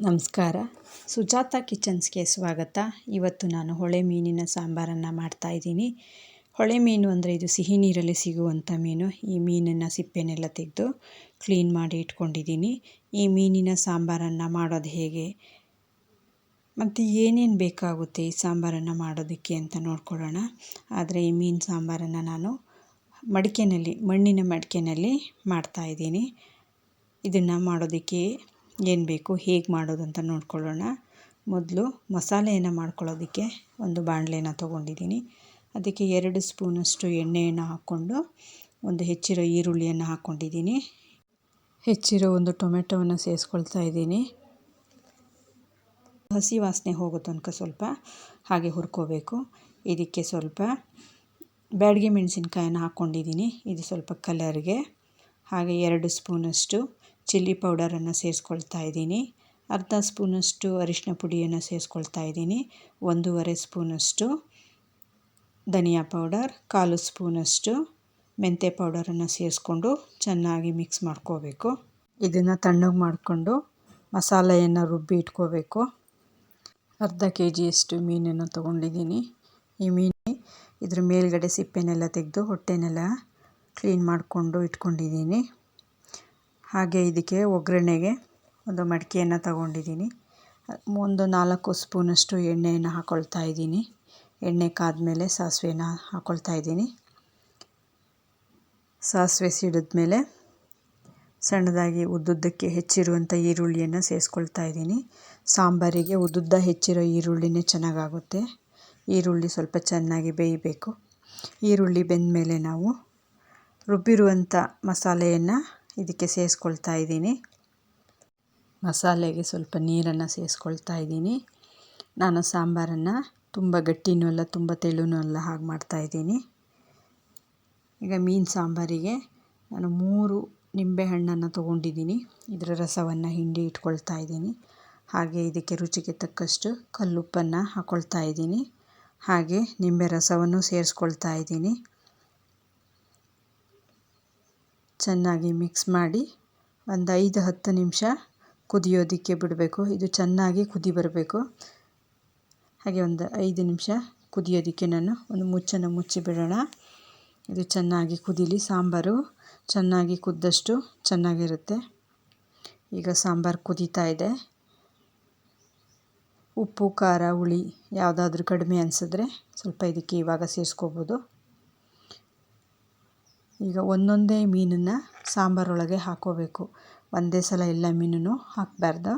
ನಮಸ್ಕಾರ. ಸುಜಾತ ಕಿಚನ್ಸ್ಗೆ ಸ್ವಾಗತ. ಇವತ್ತು ನಾನು ಹೊಳೆ ಮೀನಿನ ಸಾಂಬಾರನ್ನು ಮಾಡ್ತಾಯಿದ್ದೀನಿ ಹೊಳೆ ಮೀನು ಅಂದರೆ ಇದು ಸಿಹಿ ನೀರಲ್ಲಿ ಸಿಗುವಂಥ ಮೀನು. ಈ ಮೀನನ್ನು ಸಿಪ್ಪೆನೆಲ್ಲ ತೆಗೆದು ಕ್ಲೀನ್ ಮಾಡಿ ಇಟ್ಕೊಂಡಿದ್ದೀನಿ. ಈ ಮೀನಿನ ಸಾಂಬಾರನ್ನು ಮಾಡೋದು ಹೇಗೆ? ಮತ್ತು ಏನೇನು ಬೇಕಾಗುತ್ತೆ ಈ ಸಾಂಬಾರನ್ನು ಮಾಡೋದಕ್ಕೆ ಅಂತ ನೋಡ್ಕೊಳ್ಳೋಣ. ಆದರೆ ಈ ಮೀನು ಸಾಂಬಾರನ್ನು ನಾನು ಮಡಿಕೆನಲ್ಲಿ ಮಣ್ಣಿನ ಮಡಿಕೆನಲ್ಲಿ ಮಾಡ್ತಾಯಿದ್ದೀನಿ ಇದನ್ನು ಮಾಡೋದಕ್ಕೆ ಏನು ಬೇಕು, ಹೇಗೆ ಮಾಡೋದು ಅಂತ ನೋಡ್ಕೊಳ್ಳೋಣ. ಮೊದಲು ಮಸಾಲೆಯನ್ನು ಮಾಡ್ಕೊಳ್ಳೋದಕ್ಕೆ ಒಂದು ಬಾಣಲೆನ ತೊಗೊಂಡಿದ್ದೀನಿ. ಅದಕ್ಕೆ ಎರಡು ಸ್ಪೂನಷ್ಟು ಎಣ್ಣೆಯನ್ನು ಹಾಕ್ಕೊಂಡು ಒಂದು ಹೆಚ್ಚಿರೋ ಈರುಳ್ಳಿಯನ್ನು ಹಾಕ್ಕೊಂಡಿದ್ದೀನಿ. ಹೆಚ್ಚಿರೋ ಒಂದು ಟೊಮೆಟೊವನ್ನು ಸೇರಿಸ್ಕೊಳ್ತಾ ಇದ್ದೀನಿ. ಹಸಿ ವಾಸನೆ ಹೋಗೋ ತನಕ ಸ್ವಲ್ಪ ಹಾಗೆ ಹುರ್ಕೋಬೇಕು. ಇದಕ್ಕೆ ಸ್ವಲ್ಪ ಬ್ಯಾಡಿಗೆ ಮೆಣಸಿನ್ಕಾಯನ್ನು ಹಾಕ್ಕೊಂಡಿದ್ದೀನಿ. ಇದು ಸ್ವಲ್ಪ ಕಲರ್ಗೆ ಹಾಗೆ ಎರಡು ಸ್ಪೂನಷ್ಟು ಚಿಲ್ಲಿ ಪೌಡರನ್ನು ಸೇರಿಸ್ಕೊಳ್ತಾ ಇದ್ದೀನಿ. ಅರ್ಧ ಸ್ಪೂನಷ್ಟು ಅರಿಶಿನ ಪುಡಿಯನ್ನು ಸೇರಿಸ್ಕೊಳ್ತಾ ಇದ್ದೀನಿ. ಒಂದೂವರೆ ಸ್ಪೂನಷ್ಟು ಧನಿಯಾ ಪೌಡರ್, ಕಾಲು ಸ್ಪೂನಷ್ಟು ಮೆಂತ್ಯ ಪೌಡರನ್ನು ಸೇರಿಸ್ಕೊಂಡು ಚೆನ್ನಾಗಿ ಮಿಕ್ಸ್ ಮಾಡ್ಕೋಬೇಕು. ಇದನ್ನು ತಣ್ಣಗೆ ಮಾಡಿಕೊಂಡು ಮಸಾಲೆಯನ್ನು ರುಬ್ಬಿ ಇಟ್ಕೋಬೇಕು. ಅರ್ಧ ಕೆ ಜಿಯಷ್ಟು ಮೀನನ್ನು ತೊಗೊಂಡಿದ್ದೀನಿ. ಈ ಮೀನು ಇದ್ರ ಮೇಲ್ಗಡೆ ಸಿಪ್ಪೆನೆಲ್ಲ ತೆಗೆದು ಹೊಟ್ಟೆನೆಲ್ಲ ಕ್ಲೀನ್ ಮಾಡಿಕೊಂಡು ಇಟ್ಕೊಂಡಿದ್ದೀನಿ. ಹಾಗೆ ಇದಕ್ಕೆ ಒಗ್ಗರಣೆಗೆ ಒಂದು ಮಡಿಕೆಯನ್ನು ತಗೊಂಡಿದ್ದೀನಿ. ಒಂದು ನಾಲ್ಕು ಸ್ಪೂನಷ್ಟು ಎಣ್ಣೆಯನ್ನು ಹಾಕ್ಕೊಳ್ತಾ ಇದ್ದೀನಿ. ಎಣ್ಣೆ ಕಾದ್ಮೇಲೆ ಸಾಸಿವೆನ ಹಾಕ್ಕೊಳ್ತಾ ಇದ್ದೀನಿ. ಸಾಸಿವೆ ಸಿಡಿದ್ಮೇಲೆ ಸಣ್ಣದಾಗಿ ಉದ್ದುದ್ದಕ್ಕೆ ಹೆಚ್ಚಿರುವಂಥ ಈರುಳ್ಳಿಯನ್ನು ಸೇರಿಸ್ಕೊಳ್ತಾ ಇದ್ದೀನಿ. ಸಾಂಬಾರಿಗೆ ಉದ್ದುದ್ದ ಹೆಚ್ಚಿರೋ ಈರುಳ್ಳಿನೇ ಚೆನ್ನಾಗಾಗುತ್ತೆ. ಈರುಳ್ಳಿ ಸ್ವಲ್ಪ ಚೆನ್ನಾಗಿ ಬೇಯಬೇಕು. ಈರುಳ್ಳಿ ಬೆಂದ ಮೇಲೆ ನಾವು ರುಬ್ಬಿರುವಂಥ ಮಸಾಲೆಯನ್ನು ಇದಕ್ಕೆ ಸೇರಿಸ್ಕೊಳ್ತಾ ಇದ್ದೀನಿ. ಮಸಾಲೆಗೆ ಸ್ವಲ್ಪ ನೀರನ್ನು ಸೇರಿಸ್ಕೊಳ್ತಾ ಇದ್ದೀನಿ. ನಾನು ಸಾಂಬಾರನ್ನು ತುಂಬ ಗಟ್ಟಿನೂ ಅಲ್ಲ, ತುಂಬ ತೆಳುನೂ ಅಲ್ಲ ಹಾಗೆ ಮಾಡ್ತಾಯಿದ್ದೀನಿ ಈಗ ಮೀನು ಸಾಂಬಾರಿಗೆ ನಾನು ಮೂರು ನಿಂಬೆಹಣ್ಣನ್ನು ತೊಗೊಂಡಿದ್ದೀನಿ. ಇದರ ರಸವನ್ನು ಹಿಂಡಿ ಇಟ್ಕೊಳ್ತಾ ಇದ್ದೀನಿ. ಹಾಗೆ ಇದಕ್ಕೆ ರುಚಿಗೆ ತಕ್ಕಷ್ಟು ಕಲ್ಲುಪ್ಪನ್ನು ಹಾಕ್ಕೊಳ್ತಾ ಇದ್ದೀನಿ. ಹಾಗೆ ನಿಂಬೆ ರಸವನ್ನು ಸೇರಿಸ್ಕೊಳ್ತಾ ಇದ್ದೀನಿ. ಚೆನ್ನಾಗಿ ಮಿಕ್ಸ್ ಮಾಡಿ ಒಂದು ಐದು, ಹತ್ತು ನಿಮಿಷ ಕುದಿಯೋದಕ್ಕೆ ಬಿಡಬೇಕು. ಇದು ಚೆನ್ನಾಗಿ ಕುದಿ ಬರಬೇಕು. ಹಾಗೆ ಒಂದು ಐದು ನಿಮಿಷ ಕುದಿಯೋದಕ್ಕೆ ನಾನು ಒಂದು ಮುಚ್ಚನ್ನು ಮುಚ್ಚಿ ಬಿಡೋಣ. ಇದು ಚೆನ್ನಾಗಿ ಕುದೀಲಿ. ಸಾಂಬಾರು ಚೆನ್ನಾಗಿ ಕುದ್ದಷ್ಟು ಚೆನ್ನಾಗಿರುತ್ತೆ. ಈಗ ಸಾಂಬಾರು ಕುದೀತಾ ಇದೆ. ಉಪ್ಪು, ಖಾರ, ಹುಳಿ ಯಾವುದಾದ್ರೂ ಕಡಿಮೆ ಅನಿಸಿದ್ರೆ ಸ್ವಲ್ಪ ಇದಕ್ಕೆ ಇವಾಗ ಸೇರಿಸ್ಕೋಬೋದು. ಈಗ ಒಂದೊಂದೇ ಮೀನನ್ನು ಸಾಂಬಾರೊಳಗೆ ಹಾಕ್ಕೋಬೇಕು ಒಂದೇ ಸಲ ಎಲ್ಲ ಮೀನನ್ನು ಹಾಕಬಾರ್ದು.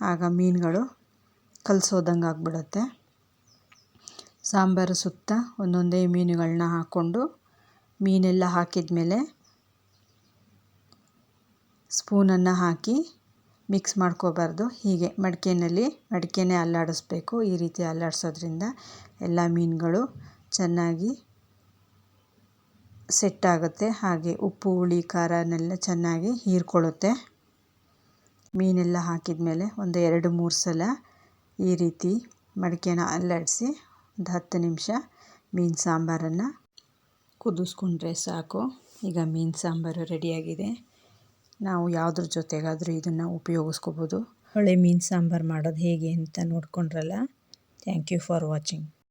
ಆಗ ಮೀನುಗಳು ಕಲಸೋದಂಗೆ ಆಗಿಬಿಡುತ್ತೆ. ಸಾಂಬಾರು ಸುತ್ತ ಒಂದೊಂದೇ ಮೀನುಗಳನ್ನ ಹಾಕ್ಕೊಂಡು ಮೀನೆಲ್ಲ ಹಾಕಿದ ಮೇಲೆ ಸ್ಪೂನನ್ನು ಹಾಕಿ ಮಿಕ್ಸ್ ಮಾಡ್ಕೋಬಾರ್ದು. ಹೀಗೆ ಮಡಿಕೆಯಲ್ಲಿ, ಮಡಿಕೆನೇ ಅಲ್ಲಾಡಿಸ್ಬೇಕು ಈ ರೀತಿ ಅಲ್ಲಾಡಿಸೋದ್ರಿಂದ ಎಲ್ಲ ಮೀನುಗಳು ಚೆನ್ನಾಗಿ ಸೆಟ್ ಆಗುತ್ತೆ ಹಾಗೆ ಉಪ್ಪು, ಹುಳಿ ಖಾರನೆಲ್ಲ ಚೆನ್ನಾಗಿ ಹೀರ್ಕೊಳ್ಳುತ್ತೆ. ಮೀನೆಲ್ಲ ಹಾಕಿದ ಮೇಲೆ ಒಂದು ಎರಡು, ಮೂರು ಸಲ ಈ ರೀತಿ ಮಡಿಕೆನ ಅಲ್ಲಾಡಿಸಿ ಒಂದು ಹತ್ತು ನಿಮಿಷ ಮೀನು ಸಾಂಬಾರನ್ನು ಕುದಿಸ್ಕೊಂಡ್ರೆ ಸಾಕು. ಈಗ ಮೀನು ಸಾಂಬಾರು ರೆಡಿಯಾಗಿದೆ. ನಾವು ಯಾವುದ್ರ ಜೊತೆಗಾದರೂ ಇದನ್ನು ಉಪಯೋಗಿಸ್ಕೋಬೋದು. ಹೊಳೆ ಮೀನು ಸಾಂಬಾರು ಮಾಡೋದು ಹೇಗೆ ಅಂತ ನೋಡ್ಕೊಂಡ್ರಲ್ಲ. Thank you for watching